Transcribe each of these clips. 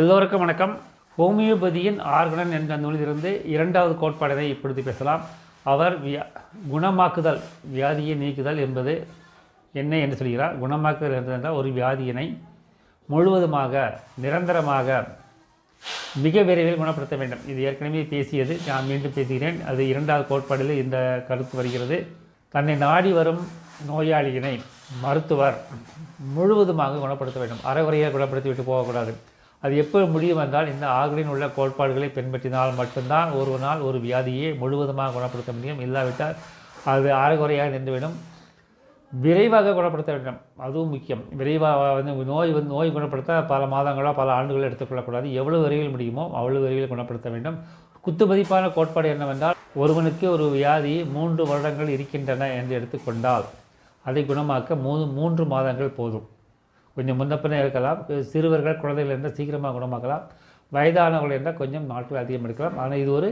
எல்லோருக்கும் வணக்கம். ஹோமியோபதியின் ஆர்கனன் என்ற நூலிலிருந்து இரண்டாவது கோட்பாடினை இப்பொழுது பேசலாம். அவர் வியா குணமாக்குதல் வியாதியை நீக்குதல் என்பது என்ன என்று சொல்கிறார். குணமாக்குதல் என்றால் ஒரு வியாதியினை முழுவதுமாக நிரந்தரமாக மிக விரைவில் குணப்படுத்த வேண்டும். இது ஏற்கனவே பேசியது. நான் மீண்டும் பேசுகிறேன். அது இரண்டாவது கோட்பாடில் இந்த கருத்து வருகிறது. தன்னை நாடி வரும் நோயாளியினை மருத்துவர் முழுவதுமாக குணப்படுத்த வேண்டும். அறகுறையாக குணப்படுத்தி விட்டு போகக்கூடாது. அது எப்போ முடியும் வந்தால் இந்த ஆகலின் உள்ள கோட்பாடுகளை பின்பற்றினால் மட்டும்தான் ஒரு நாள் ஒரு வியாதியை முழுவதுமாக குணப்படுத்த முடியும். இல்லாவிட்டால் அது அறகுறையாக நின்றுவிடும். விரைவாக குணப்படுத்த வேண்டும். அதுவும் முக்கியம். விரைவாக வந்து நோய் வந்து நோய் குணப்படுத்த பல மாதங்களோ பல ஆண்டுகளோ எடுத்துக்கொள்ளக்கூடாது. எவ்வளவு விரைவில் முடியுமோ அவ்வளவு விரைவில் குணப்படுத்த வேண்டும். குத்து மதிப்பான கோட்பாடு என்னவென்றால் ஒருவனுக்கு ஒரு வியாதி மூன்று வருடங்கள் இருக்கின்றன என்று எடுத்துக்கொண்டால் அதை குணமாக்க மூணு மூன்று மாதங்கள் போதும். கொஞ்சம் முன்னப்பினே இருக்கலாம். சிறுவர்கள் குழந்தைகள் இருந்தால் சீக்கிரமாக குணமாக்கலாம். வயதானவர்கள் என்றால் கொஞ்சம் நாட்கள் அதிகம் எடுக்கலாம். ஆனால் இது ஒரு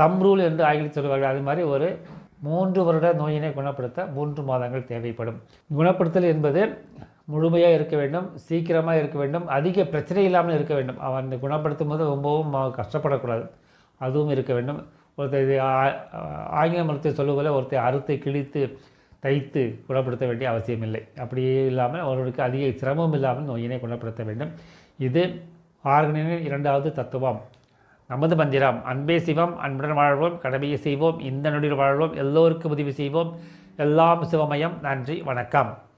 தம் ரூல் என்று ஆங்கிலம் சொல்லுவார்கள். அது மாதிரி ஒரு மூன்று வருட நோயினை குணப்படுத்த மூன்று மாதங்கள் தேவைப்படும். குணப்படுத்தல் என்பது முழுமையாக இருக்க வேண்டும் சீக்கிரமாக இருக்க வேண்டும் அதிக பிரச்சனை இல்லாமல் இருக்க வேண்டும். அவன் குணப்படுத்தும் போது ரொம்பவும் கஷ்டப்படக்கூடாது. அதுவும் இருக்க வேண்டும். ஒருத்தர் இது ஆங்கில மருத்துவ சொல்லுவதில் ஒருத்தர் அறுத்து கிழித்து தைத்து குணப்படுத்த வேண்டிய அவசியம் இல்லை அப்படியே இல்லாமல் அவர்களுக்கு அதிக சிரமம் இல்லாமல் நோயினை குணப்படுத்த வேண்டும். இது ஆர்கனின் இரண்டாவது தத்துவம். நமது மந்திரம் அன்பே சிவம் அன்புடன் வாழ்வோம் கடமையை செய்வோம் இந்த நொடியில் வாழ்வோம் எல்லோருக்கும் உதவி செய்வோம். எல்லாம் சிவமயம். நன்றி வணக்கம்.